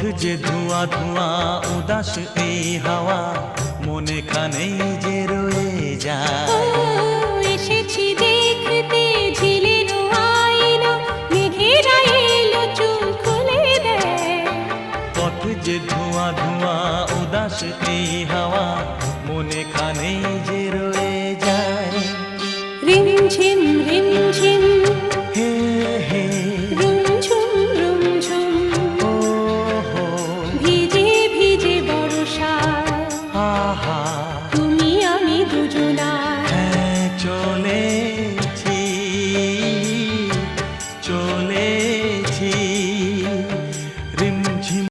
যে ধোঁয়া ধোঁয়া উদাস এই হাওয়া মনে খানেই যে রয়ে যায়। এসেছি দেখতে ঝিলের আইনা মেঘেরা এলো চুল খুলে দেয়। পথ যে ধোঁয়া ধোঁয়া উদাস এই হাওয়া তুমি আমি দুজন